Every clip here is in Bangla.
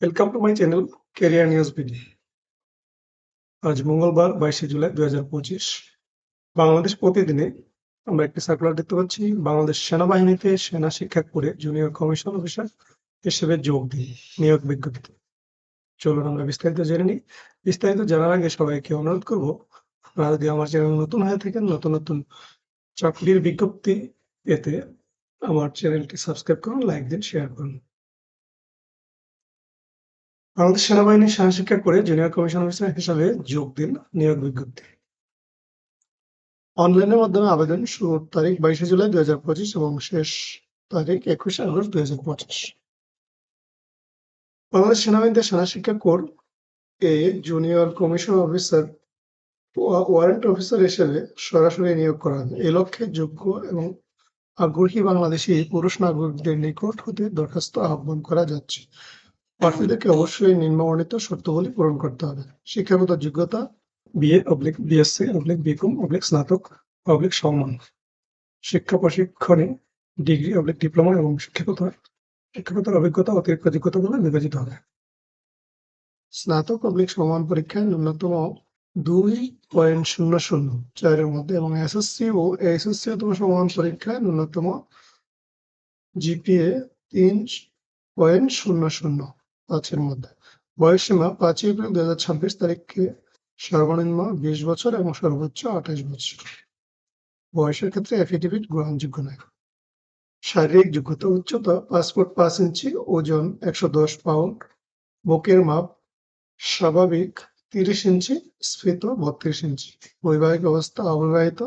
Welcome to my channel career news BD আজ মঙ্গলবার বাইশে জুলাই দুই হাজার পঁচিশ। বাংলাদেশ প্রতিদিনে আমরা একটি সার্কুলার দেখতে পাচ্ছি, বাংলাদেশ সেনাবাহিনীতে সেনা শিক্ষক করে জুনিয়র কমিশন অফিসার হিসেবে যোগ দিই, নিয়োগ বিজ্ঞপ্তি চলুন আমরা বিস্তারিত জেনে নিই। বিস্তারিত জানার আগে সবাইকে অনুরোধ করব, আপনারা যদি আমার চ্যানেল নতুন হয়ে থাকেন, নতুন নতুন চাকরির বিজ্ঞপ্তি পেতে আমার চ্যানেলটি সাবস্ক্রাইব করুন লাইক দিন শেয়ার করুন। বাংলাদেশ সেনাবাহিনীর সহশিক্ষা করে জুনিয়র কমিশন অফিসার হিসাবে যোগ দিন নিয়োগ বিজ্ঞপ্তি। অনলাইনের মাধ্যমে আবেদন শুরুর তারিখ বাইশে জুলাই দুই হাজার পঁচিশ এবং শেষ তারিখ একুশে আগস্ট দুই হাজার পঁচিশ। বাংলাদেশ সেনাবাহিনীতে সেনা শিক্ষা কোর এ junior commission officer warrant officer হিসেবে সরাসরি নিয়োগ করা হবে এই লক্ষ্যে যোগ্য এবং আগ্রহী বাংলাদেশি পুরুষ নাগরিকদের নিকট হতে দরখাস্ত আহ্বান করা যাচ্ছে। প্রার্থীদেরকে অবশ্যই নিম্নবর্ণিত শর্তাবলী পূরণ করতে হবে। শিক্ষাগত যোগ্যতা, BA, oblique BSc, oblique BCom, oblique স্নাতক, অবলিক সম্মান শিক্ষা প্রশিক্ষণে ডিগ্রি, অবলিক ডিপ্লোমা এবং শিক্ষাগত শিক্ষাগত অভিজ্ঞতা অতিরিক্ত যোগ্যতা বলে বিবেচিত হবে। স্নাতক, অবলিক সমান পরীক্ষায় ন্যূনতম দুই পয়েন্ট শূন্য শূন্য চারের মধ্যে এবং এসএসসি ও এসএসসি অথবা সমান পরীক্ষায় ন্যূনতম জিপিএ তিন পয়েন্ট শূন্য শূন্য। পাঁচের মধ্যে। বয়সসীমা পাঁচই এপ্রিল দু হাজার ছাব্বিশ তারিখে সর্বনিম্ন বিশ বছর এবং সর্বোচ্চ আঠাশ বছর। বয়সের ক্ষেত্রে এফিডেভিট গ্রহণযোগ্য নয়। শারীরিক যোগ্যতা উচ্চতা পাসপোর্ট পাঁচ ইঞ্চি, ওজন একশো দশ পাউন্ড, বুকের মাপ স্বাভাবিক তিরিশ ইঞ্চি, স্ফীত বত্রিশ ইঞ্চি। বৈবাহিক অবস্থা অবিবাহিত।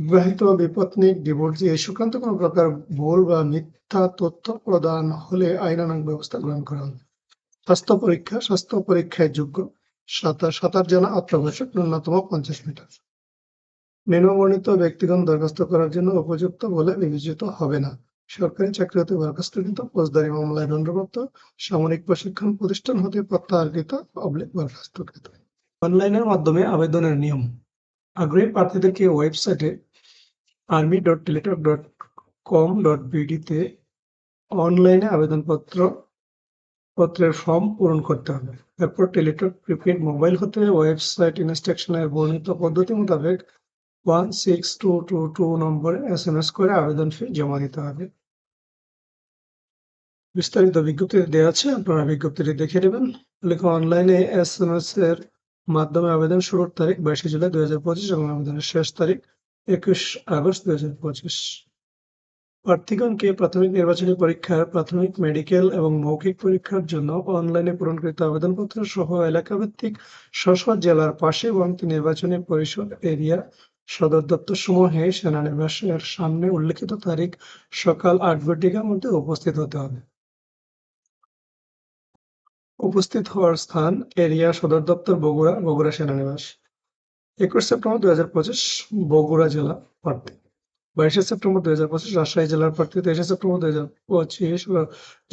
বিবাহিত বিপত্নিক ডিভোর্সি এই সংক্রান্ত কোনো প্রকার ভুল বা মিথ্যা তথ্য প্রদান হলে আইনানুগ ব্যবস্থা গ্রহণ করা হবে। স্বাস্থ্য পরীক্ষা, স্বাস্থ্য পরীক্ষায় যোগ্য সাঁতার সাঁতার জানা অত্যাবশ্যক ন্যূনতম পঞ্চাশ মিটার। নিম্নবর্ণিত ব্যক্তিগণ দরখাস্ত করার জন্য উপযুক্ত বলে বিবেচিত হবে না। সরকারি চাকরি হতে বরখাস্তকৃত ফৌজদারি মামলায় দণ্ডপ্রাপ্ত, সামরিক প্রশিক্ষণ প্রতিষ্ঠান হতে প্রত্যাহারকৃত অবলিক বরখাস্তকৃত। অনলাইনের মাধ্যমে আবেদনের নিয়ম। আগ্রহী প্রার্থীদেরকে ওয়েবসাইটে army dot Teletalk dot com dot বিডিতে অনলাইনে আবেদনপত্র, পত্রের ফর্ম পূরণ করতে হবে। এরপর টেলিটক প্রিপেড মোবাইল হতে ওয়েবসাইট ইনস্ট্রাকশনের বর্ণিত পদ্ধতি মোতাবেক one six two two two নম্বরে এস এম এস করে আবেদন ফি জমা দিতে হবে। বিস্তারিত বিজ্ঞপ্তি দেওয়া আছে, আপনারা বিজ্ঞপ্তিটি দেখে নেবেন। লেখা অনলাইনে এস এম এস এর মাধ্যমে আবেদন শুরুর তারিখ বাইশে জুলাই দু হাজার পঁচিশ এবং আবেদনের শেষ তারিখ একুশ আগস্ট দুই হাজার পঁচিশ। প্রার্থীগণকে প্রাথমিক নির্বাচনী পরীক্ষার প্রাথমিক মেডিকেল এবং মৌখিক পরীক্ষার জন্য অনলাইনে পূরণকৃত আবেদনপত্র সহ এলাকাভিত্তিক স্ব জেলার পাশে এবং নির্বাচনী পরিষদ এরিয়া সদর দপ্তর সমূহে সেনানিবাসের সামনে উল্লেখিত তারিখ সকাল আট ঘটিকার মধ্যে উপস্থিত হতে হবে। উপস্থিত হওয়ার স্থান এরিয়া সদর দপ্তর বগুড়া বগুড়া সেনানিবাস। একুশ সেপ্টেম্বর দুই হাজার পঁচিশ বগুড়া জেলা প্রার্থী। বাইশে সেপ্টেম্বর দুই হাজার পঁচিশ রাজশাহী জেলার প্রার্থী। তেইশে সেপ্টেম্বর দুই হাজার পঁচিশ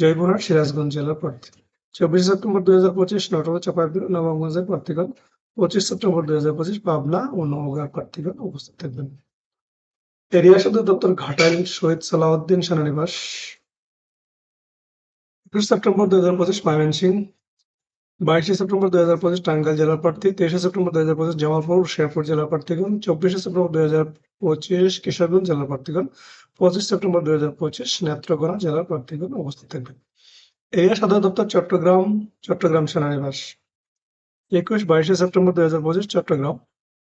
জয়পুরহাট সিরাজগঞ্জ জেলার প্রার্থী। চব্বিশে সেপ্টেম্বর দুই হাজার পঁচিশ নটর চাপাইবির নবাবগঞ্জের প্রার্থীগণ। পঁচিশ সেপ্টেম্বর দুই হাজার পঁচিশ পাবনা ও নওগাঁর প্রার্থীগণ উপস্থিত থাকবেন। এরিয়া সদর দপ্তর ঘাটাইল শহীদ সালাউদ্দিন সেনানিবাস। একুশ সেপ্টেম্বর দুই হাজার পঁচিশ ময়মনসিং বাইশে সেপ্টেম্বর দুই হাজার পঁচিশ টাঙ্গাইল জেলার প্রার্থী, তেইশে সেপ্টেম্বর দুই হাজার পঁচিশ জামালপুর, শেরপুর জেলার প্রার্থীগণ, চব্বিশে সেপ্টেম্বর দুই হাজার পঁচিশ কিশোরগঞ্জ জেলার প্রার্থীগণ, পঁচিশ সেপ্টেম্বর দুই হাজার পঁচিশ নেত্রকোনা জেলার প্রার্থীগণ উপস্থিত থাকবেন এরিয়া সদর দপ্তর, চট্টগ্রাম চট্টগ্রাম সেনানিবাস। একুশ, বাইশে সেপ্টেম্বর দুই হাজার পঁচিশ চট্টগ্রাম,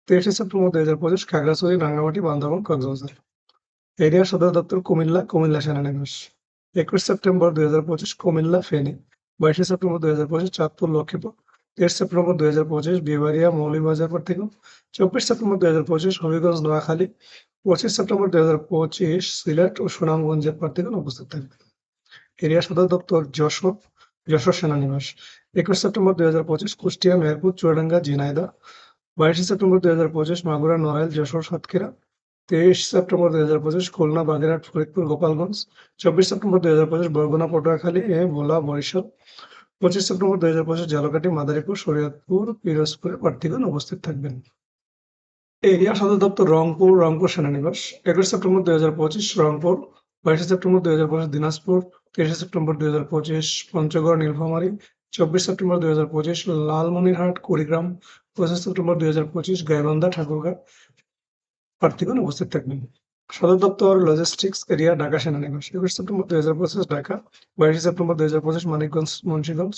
তেইশে সেপ্টেম্বর দুই হাজার পঁচিশ খাগড়াছড়ি, রাঙ্গামাটি, বান্দরবান, কক্সবাজার। এরিয়া সদর দপ্তর কুমিল্লা কুমিল্লা সেনানিবাস। একুশ সেপ্টেম্বর দুই হাজার পঁচিশ কুমিল্লা ফেনী। বাইশে সেপ্টেম্বর দুই হাজার পঁচিশ, চাঁদপুর, লক্ষ্মীপুর। তেইশ সেপ্টেম্বর দুই হাজার পঁচিশ বিবারিয়া মৌলিবাজার প্রার্থীগণ চব্বিশ সেপ্টেম্বর দুই হাজার পঁচিশ, হবিগঞ্জ, নোয়াখালী। পঁচিশ সেপ্টেম্বর দুই হাজার পঁচিশ, সিলেট ও সুনামগঞ্জের প্রার্থীগণ উপস্থিত থাকবে। এরিয়া সদর দপ্তর যশোর যশোর সেনানিবাস। একুশ সেপ্টেম্বর দুই হাজার পঁচিশ, কুষ্টিয়া, মেহেরপুর, চুয়াডাঙ্গা, ঝিনাইদহ। বাইশে সেপ্টেম্বর দুই হাজার পঁচিশ, মাগুরা, নড়াইল, যশোর, সাতক্ষীরা। তেইশ সেপ্টেম্বর দুই হাজার পঁচিশ খুলনা, বাগেরহাট, ফরিদপুর, গোপালগঞ্জ, চব্বিশ সেপ্টেম্বর দুই হাজার পঁচিশ বরগুনা, পটুয়াখালী, এ, ভোলা, বরিশাল, পঁচিশ সেপ্টেম্বর দুই হাজার পঁচিশ ঝালকাঠি মাদারীপুর, শরীয়তপুর, পিরোজপুরের প্রার্থীগণ উপস্থিত থাকবেন। এরিয়া সদর দপ্তর রংপুর রংপুর সেনানিবাস, একুশ সেপ্টেম্বর দুই হাজার পঁচিশ রংপুর, বাইশে সেপ্টেম্বর দুই হাজার পঁচিশ দিনাজপুর, তেইশে সেপ্টেম্বর দুই হাজার পঁচিশ পঞ্চগড়, নীলফামারী, চব্বিশ সেপ্টেম্বর দুই হাজার পঁচিশ লালমনিরহাট, কুড়িগ্রাম, পঁচিশ সেপ্টেম্বর দুই হাজার পঁচিশ গাইবান্ধা, ঠাকুরগাঁ প্রার্থীগণ উপস্থিত থাকবেন সদর দপ্তর লজিস্টিক্স এরিয়া ঢাকা সেনানিবাস। একুশ সেপ্টেম্বর দুই হাজার পঁচিশ, ঢাকা। বাইশে সেপ্টেম্বর দুই হাজার পঁচিশ, মানিকগঞ্জ, মুন্সিগঞ্জ।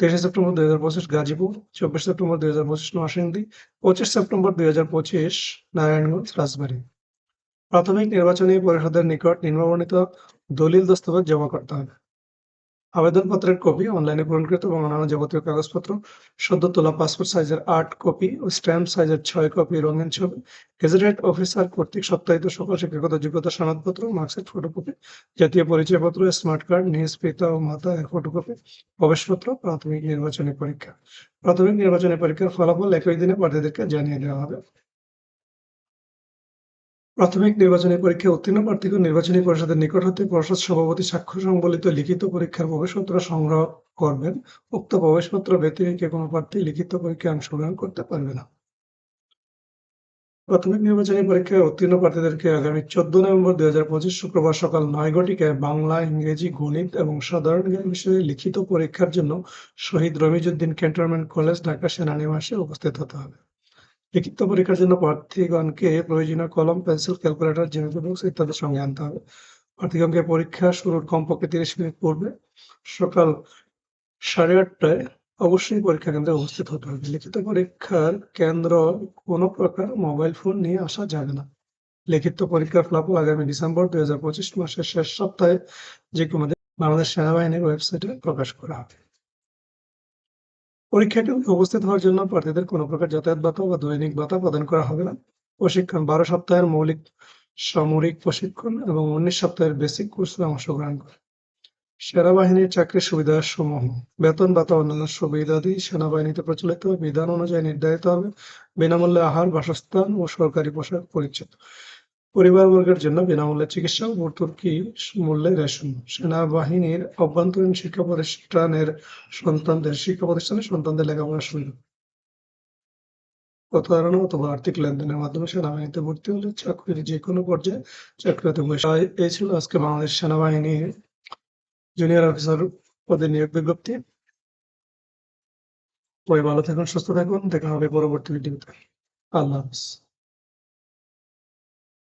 তেইশে সেপ্টেম্বর দুই হাজার পঁচিশ, গাজীপুর। চব্বিশ সেপ্টেম্বর দুই হাজার পঁচিশ, নরসিংদী। পঁচিশ সেপ্টেম্বর দুই হাজার পঁচিশ, নারায়ণগঞ্জ, রাজবাড়ী। প্রাথমিক নির্বাচনী পরিষদের নিকট নিম্নবর্ণিত দলিল দস্তাবেজ জমা করতে হবে। আবেদনপত্রের কপি অনলাইনে পূরণকৃত এবং অন্যান্য যাবতীয় কাগজপত্র, সদ্য তোলা পাসপোর্ট সাইজের আট কপি ও স্ট্যাম্প সাইজের ছয় কপি রঙিন ছবি গেজেটেড অফিসার কর্তৃক সত্যায়িত সকল শিক্ষাগত যোগ্যতা সনদপত্র মার্কশিট ফটোকপি জাতীয় পরিচয়পত্র স্মার্ট কার্ড নিজ পিতা ও মাতা ফটোকপি প্রবেশপত্র, প্রাথমিক নির্বাচনী পরীক্ষা। প্রাথমিক নির্বাচনী পরীক্ষার ফলাফল একই দিনে প্রার্থীদেরকে জানিয়ে দেওয়া হবে। প্রাথমিক নির্বাচনী পরীক্ষায় উত্তীর্ণ প্রার্থীগণ নির্বাচনী পরিষদের নিকট হতে পরিষদ সভাপতি স্বাক্ষর সংবলিত লিখিত পরীক্ষার প্রবেশপত্র সংগ্রহ করবেন। উক্ত প্রবেশপত্র ব্যতিরেকে কোনো প্রার্থী লিখিত পরীক্ষায় অংশগ্রহণ করতে পারবে না। প্রাথমিক নির্বাচনী পরীক্ষায় উত্তীর্ণ প্রার্থীদেরকে আগামী চোদ্দ নভেম্বর দুই হাজার পঁচিশ শুক্রবার সকাল নয় ঘটিকায় বাংলা, ইংরেজি, গণিত এবং সাধারণ জ্ঞান বিষয়ে লিখিত পরীক্ষার জন্য শহীদ রমিজউদ্দিন ক্যান্টনমেন্ট কলেজ, ঢাকা সেনানিবাসে উপস্থিত হতে হবে। লিখিত পরীক্ষার জন্য প্রার্থীগণকে প্রয়োজনীয় কলম, পেন্সিল, ক্যালকুলেটর জ্যামিতি ইত্যাদি সঙ্গে আনতে হবে। প্রার্থীগণকে পরীক্ষা শুরুর কমপক্ষে তিরিশ মিনিট পূর্বে সকাল সাড়ে আটটায় অবশ্যই পরীক্ষা কেন্দ্রে উপস্থিত হতে হবে। লিখিত পরীক্ষার কেন্দ্র কোনো প্রকার মোবাইল ফোন নিয়ে আসা যাবে না। লিখিত পরীক্ষার ফলাফল আগামী ডিসেম্বর দুই মাসের শেষ সপ্তাহে যে কোনো বাংলাদেশ সেনাবাহিনীর ওয়েবসাইটে প্রকাশ করা হবে। পরীক্ষাটি উপস্থিত হওয়ার জন্য প্রার্থীদের কোনো প্রকার যাতায়াত ভাতা বা দৈনিক ভাতা প্রদান করা হবে না। প্রশিক্ষণ, বারো সপ্তাহের মৌলিক সামরিক প্রশিক্ষণ এবং উনিশ সপ্তাহের বেসিক কোর্সে অংশগ্রহণ করে। সেনাবাহিনীর চাকরির সুবিধা সমূহ বেতন ভাতা অন্যান্য সুবিধাদি সেনাবাহিনীতে প্রচলিত বিধান অনুযায়ী নির্ধারিত হবে। বিনামূল্যে আহার, বাসস্থান ও সরকারি পোশাক পরিচ্ছদ। পরিবারবর্গের জন্য বিনামূল্যে চিকিৎসা ও ভর্তুকি মূল্যে রেশন। সেনাবাহিনীর অভ্যন্তরীণ শিক্ষা প্রতিষ্ঠানের সন্তানদের, শিক্ষা প্রতিষ্ঠানের সন্তানদের লেখাপড়ার সুযোগ। প্রতারণা অথবা আর্থিক লেনদেনের মাধ্যমে সেনাবাহিনীতে ভর্তি হলে চাকরির যে কোনো পর্যায়ে চাকরিতে এই ছিল আজকে বাংলাদেশ সেনাবাহিনীর জুনিয়র অফিসার পদে নিয়োগ বিজ্ঞপ্তি। ভালো থাকুন, সুস্থ থাকুন। দেখা হবে পরবর্তী ভিডিওতে আল্লাহ হাফিজ।